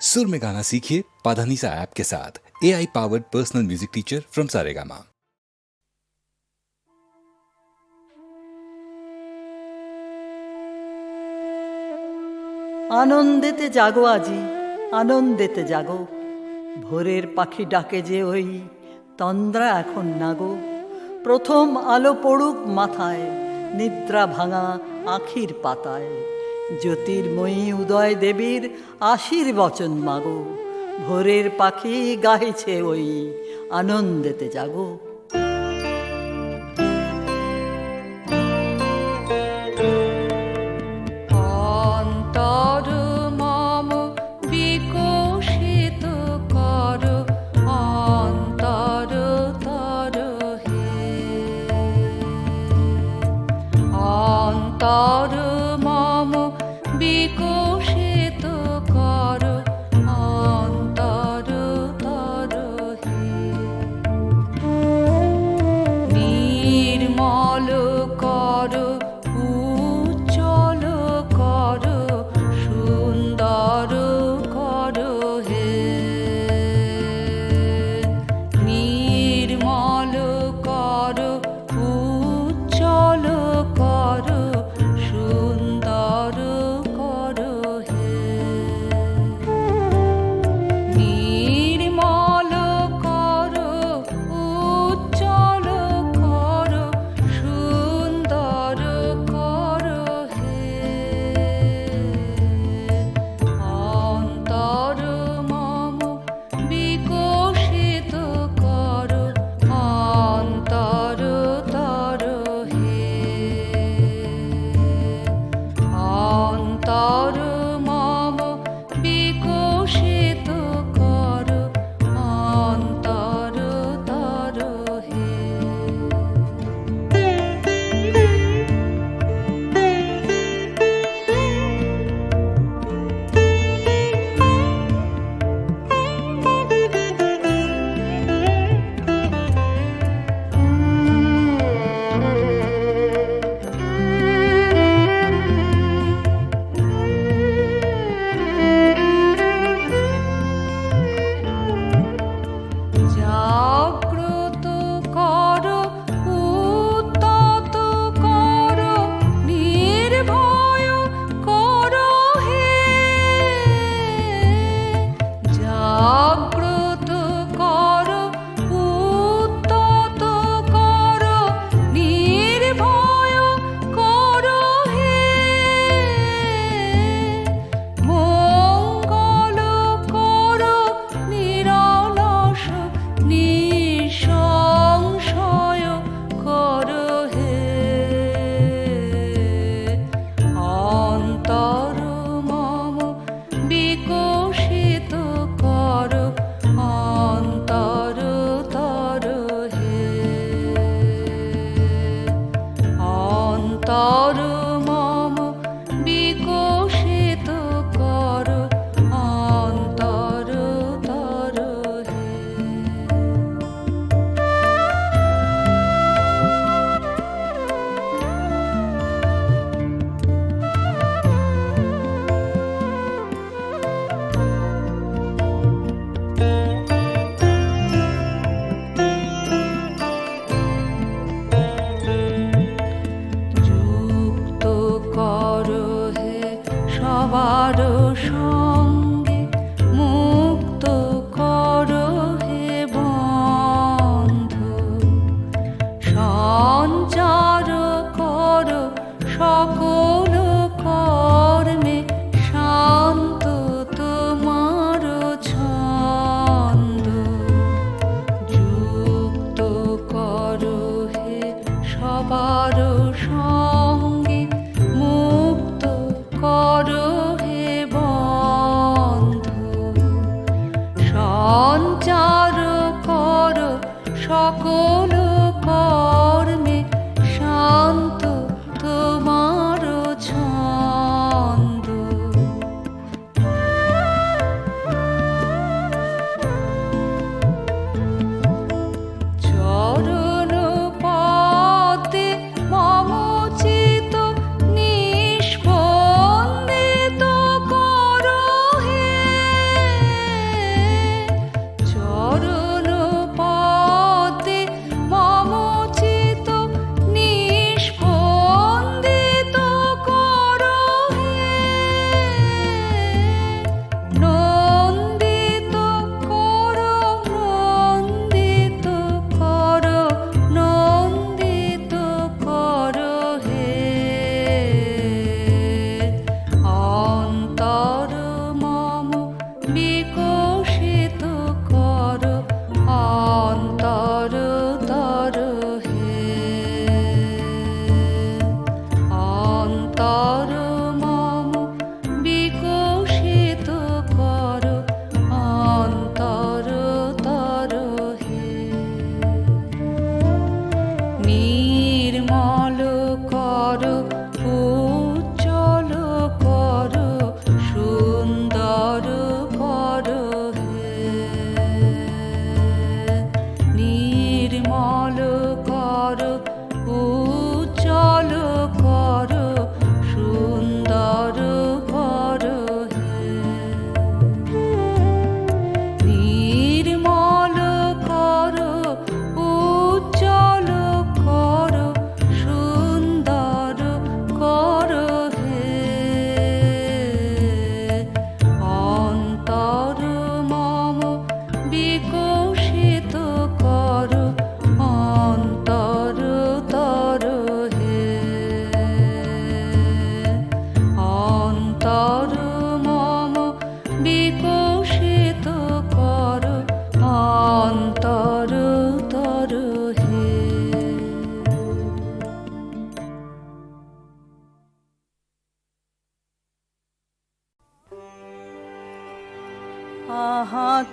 सुर में गाना सीखिए पाधानीसा ऐप के साथ A I powered personal music teacher from Saregama আনন্দেতে জাগো আজি আনন্দেতে জাগো ভোরের পাখি ডাকে যে ওই তন্দ্রা এখন নাগো প্রথম আলো পড়ুক মাথায় নিদ্রা ভাঙা আখির পাতায় জ্যোতির্ময়ী উদয় দেবীর আশীর্বচন মাগো। ভোরের পাখি গাইছে ওই আনন্দেতে জাগো।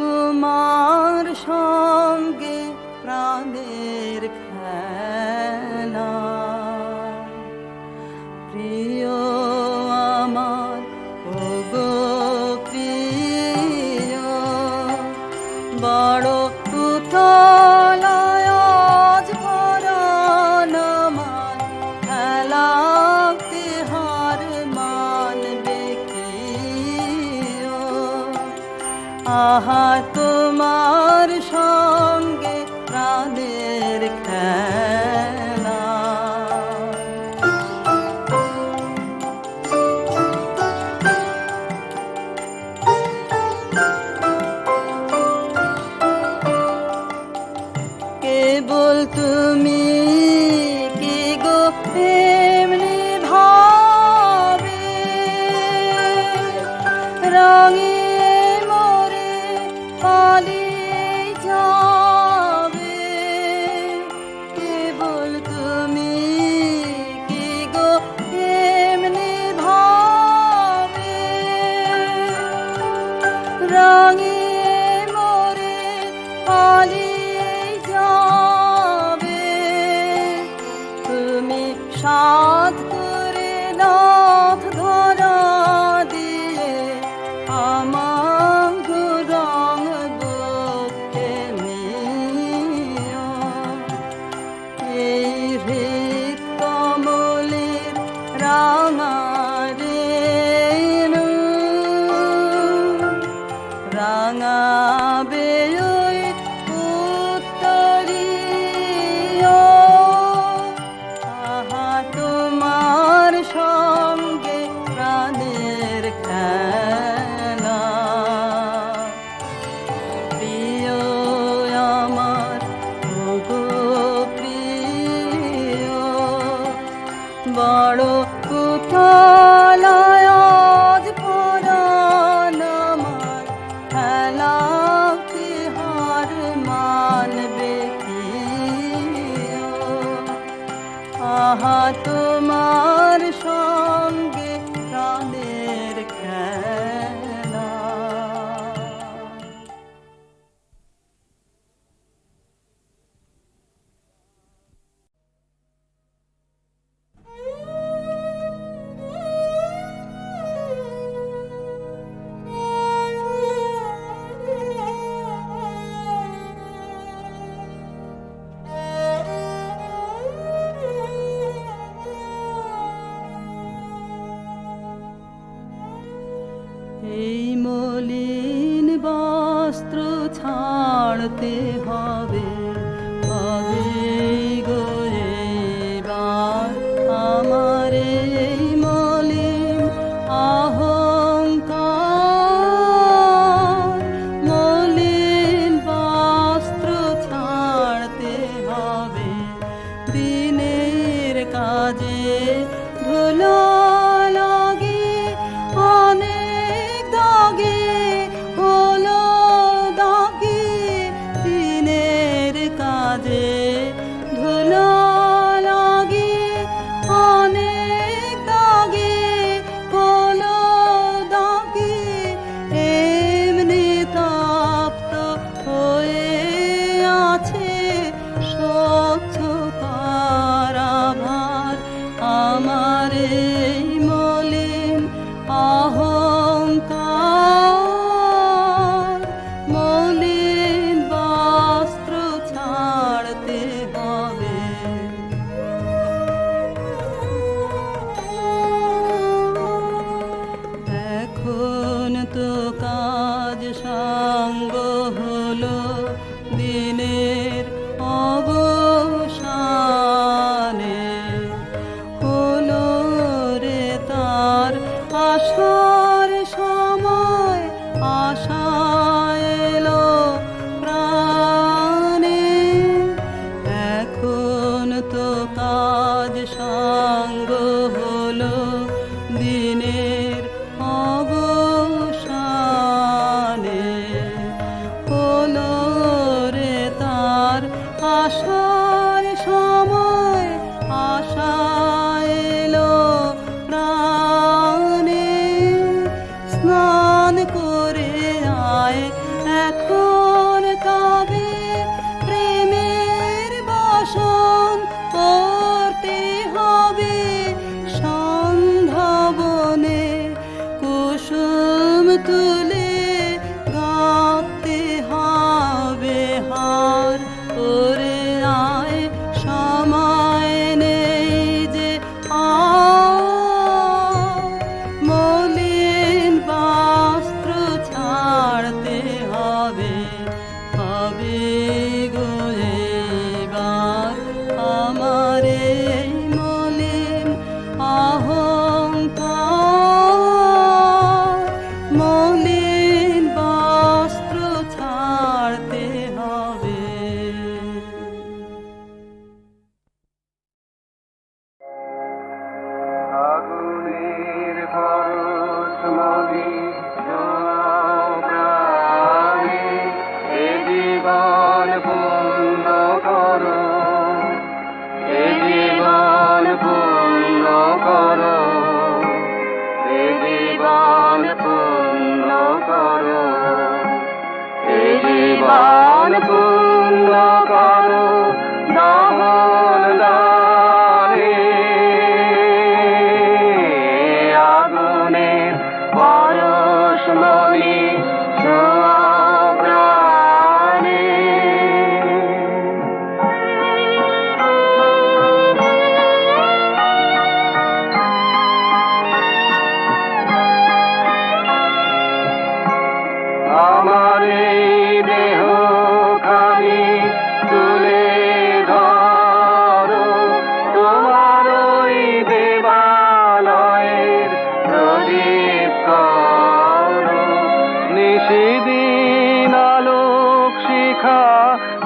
তোমার সঙ্গে প্রাণের খেলা। তুমি বড় কোথায় আজ সঙ্গ হলো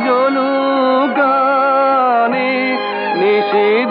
জলুক গানে নিশিদিন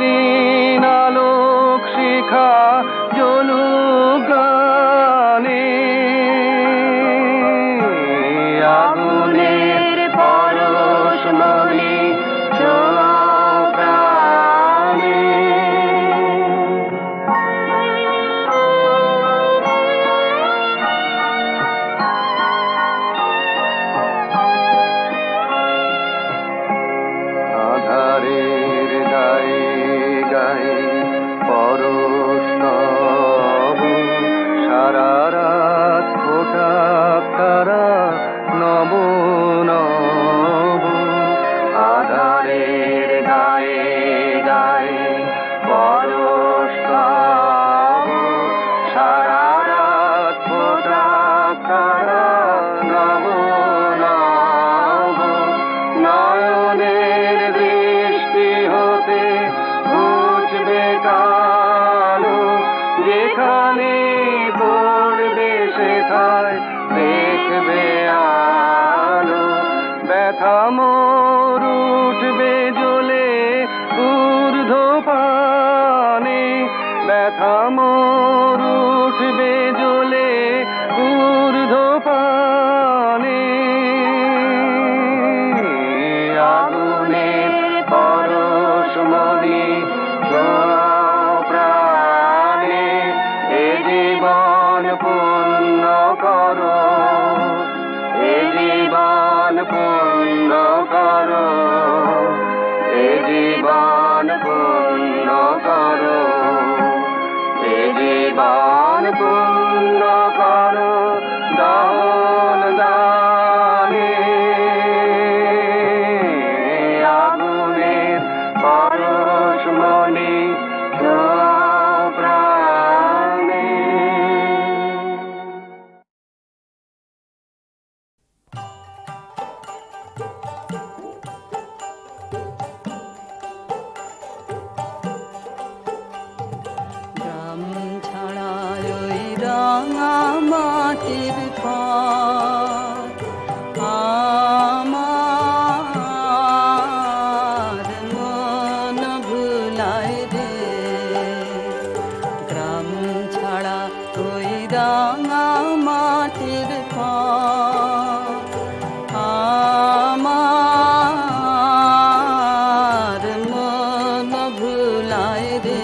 ভুলায় রে।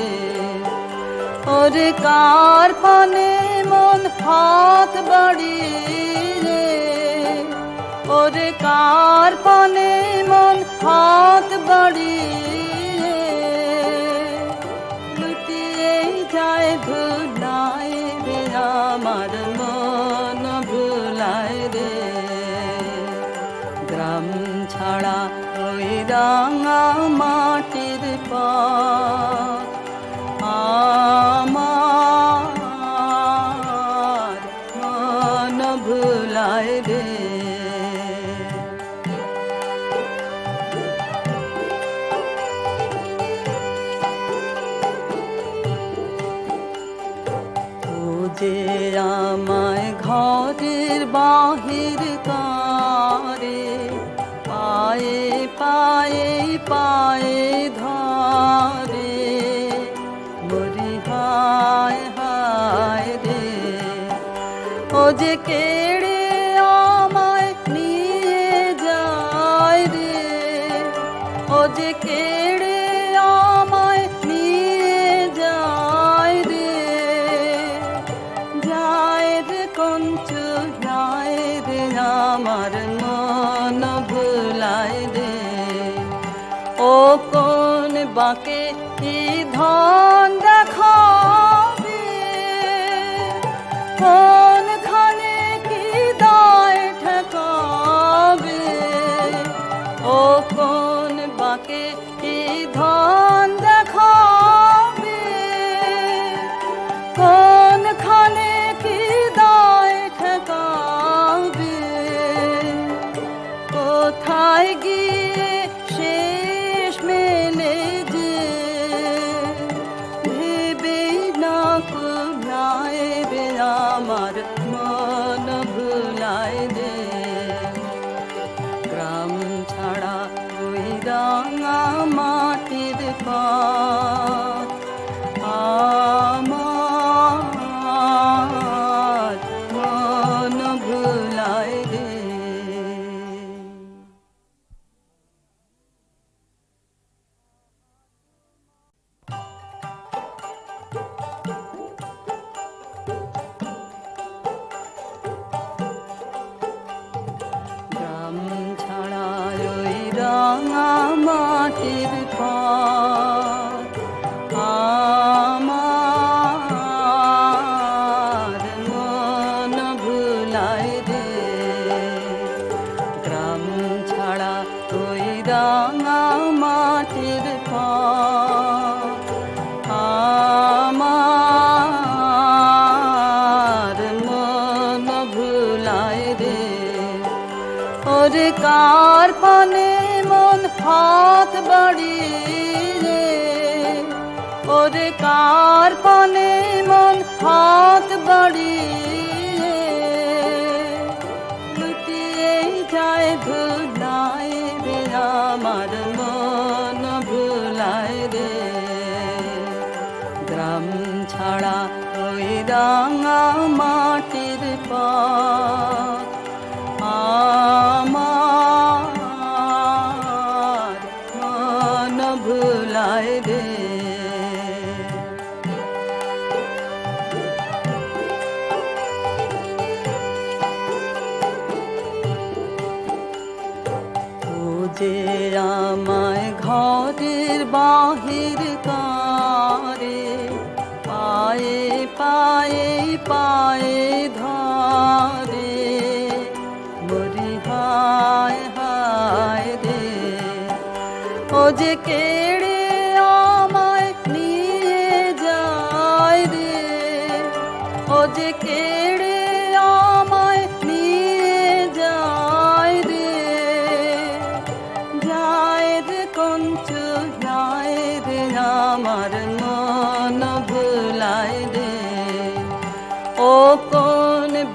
ওরে কার পানে মন হাত বাড়ি রে। ওরে কার পানে মন হাত বাড়ি রে। লুটিয়ে যায় ভুলায় রে, আমার মন ভুলায় রে। গ্রাম ছাড়া ওই রাঙা মাটির পথ আমার মন ভুলায় রে। আমায় ঘরের বাহির কারে পায়ে পায়ে পায়ে যে কেড়ে আমায় নিয়ে যায় রে। ও যে কেড়ে আমায় নিয়ে যায় রে। যায় রে কঞ্চু, যায় রে আমার মন ভুলায় রে। ও কোন বাকে কি ধন দেখাবে? কোন ভুলায় দে। গ্রাম ছাড়া ওই রাঙা মাটির পা কার পানে মন হাত বাড়িয়ে লুটিয়ে যায় ধুলাই রে আমার মন ভুলাই রে। গ্রাম ছাড়া ওই রাঙা মাটির পথ পায়ে পায়ে ধরে। মরি হায় হায় রে। ও যে কেড়ে আমায় নিয়ে যায় রে। ও যে কেড়ে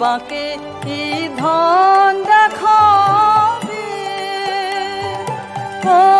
বাঁকে কি ধন দেখাবে? ও